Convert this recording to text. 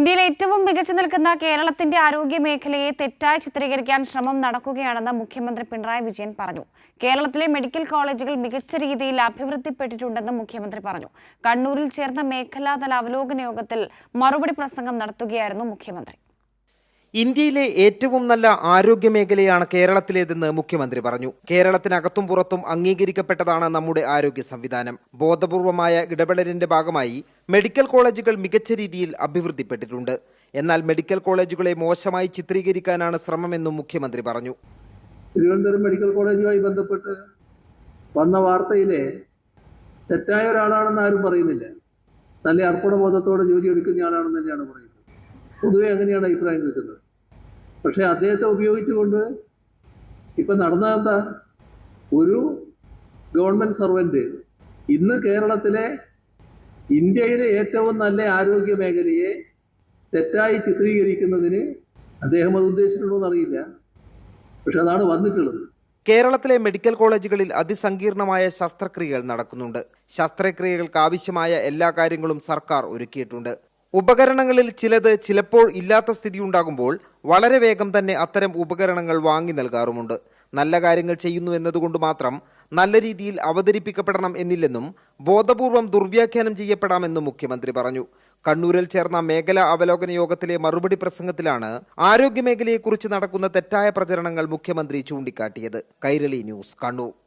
ഇന്ത്യയിൽ ഏറ്റവും മികച്ചു നിൽക്കുന്ന കേരളത്തിന്റെ ആരോഗ്യ മേഖലയെ തെറ്റായി ചിത്രീകരിക്കാൻ ശ്രമം നടക്കുകയാണെന്ന് മുഖ്യമന്ത്രി പിണറായി വിജയൻ പറഞ്ഞു. കേരളത്തിലെ മെഡിക്കൽ കോളേജുകൾ മികച്ച രീതിയിൽ അഭിവൃദ്ധിപ്പെട്ടിട്ടുണ്ടെന്ന് മുഖ്യമന്ത്രി പറഞ്ഞു. കണ്ണൂരിൽ ചേർന്ന മേഖലാതല അവലോകന യോഗത്തിൽ മറുപടി പ്രസംഗം നടത്തുകയായിരുന്നു മുഖ്യമന്ത്രി. ഇന്ത്യയിലെ ഏറ്റവും നല്ല ആരോഗ്യ മേഖലയാണ് കേരളത്തിലേതെന്ന് മുഖ്യമന്ത്രി പറഞ്ഞു. കേരളത്തിനകത്തും പുറത്തും അംഗീകരിക്കപ്പെട്ടതാണ് നമ്മുടെ ആരോഗ്യ സംവിധാനം. ബോധപൂർവമായ ഇടപെടലിന്റെ ഭാഗമായി മെഡിക്കൽ കോളേജുകൾ മികച്ച രീതിയിൽ അഭിവൃദ്ധിപ്പെട്ടിട്ടുണ്ട്. എന്നാൽ മെഡിക്കൽ കോളേജുകളെ മോശമായി ചിത്രീകരിക്കാനാണ് ശ്രമമെന്നും മുഖ്യമന്ത്രി പറഞ്ഞു. തിരുവനന്തപുരം മെഡിക്കൽ കോളേജുമായി ബന്ധപ്പെട്ട് വന്ന വാർത്തയിലെ തെറ്റായ ഒരാളാണെന്ന് ആരും പറയുന്നില്ല. നല്ല അർപ്പണബോധത്തോടെ ജോലി എടുക്കുന്ന ആളാണെന്ന് തന്നെയാണ് പറയുന്നത്. പൊതുവെ അങ്ങനെയാണ് അഭിപ്രായം കേൾക്കുന്നത്. പക്ഷേ അദ്ദേഹത്തെ ഉപയോഗിച്ചുകൊണ്ട് ഇപ്പം നടന്നതെന്താ ഒരു ഗവൺമെന്റ് സർവന്റ് ഇന്ന് കേരളത്തിലെ ഇന്ത്യയിലെ ഏറ്റവും നല്ല ആരോഗ്യ മേഖലയെ തെറ്റായി ചിത്രീകരിക്കുന്നതിന് അദ്ദേഹം അത് ഉദ്ദേശിച്ചിട്ടുണ്ടോ പക്ഷെ അതാണ് വന്നിട്ടുള്ളത്. കേരളത്തിലെ മെഡിക്കൽ കോളേജുകളിൽ അതിസങ്കീർണമായ ശസ്ത്രക്രിയകൾ നടക്കുന്നുണ്ട്. ശസ്ത്രക്രിയകൾക്ക് ആവശ്യമായ എല്ലാ കാര്യങ്ങളും സർക്കാർ ഒരുക്കിയിട്ടുണ്ട്. ഉപകരണങ്ങളിൽ ചിലത് ചിലപ്പോൾ ഇല്ലാത്ത സ്ഥിതി ഉണ്ടാകുമ്പോൾ വളരെ വേഗം തന്നെ അത്തരം ഉപകരണങ്ങൾ വാങ്ങി നൽകാറുമുണ്ട്. നല്ല കാര്യങ്ങൾ ചെയ്യുന്നു എന്നതുകൊണ്ട് മാത്രം നല്ല രീതിയിൽ അവതരിപ്പിക്കപ്പെടണം എന്നില്ലെന്നും ബോധപൂർവം ദുർവ്യാഖ്യാനം ചെയ്യപ്പെടാമെന്നും മുഖ്യമന്ത്രി പറഞ്ഞു. കണ്ണൂരിൽ ചേർന്ന മേഖലാ അവലോകന യോഗത്തിലെ മറുപടി പ്രസംഗത്തിലാണ് ആരോഗ്യ മേഖലയെക്കുറിച്ച് നടക്കുന്ന തെറ്റായ പ്രചരണങ്ങൾ മുഖ്യമന്ത്രി ചൂണ്ടിക്കാട്ടിയത്. കൈരളി ന്യൂസ് കണ്ണൂർ.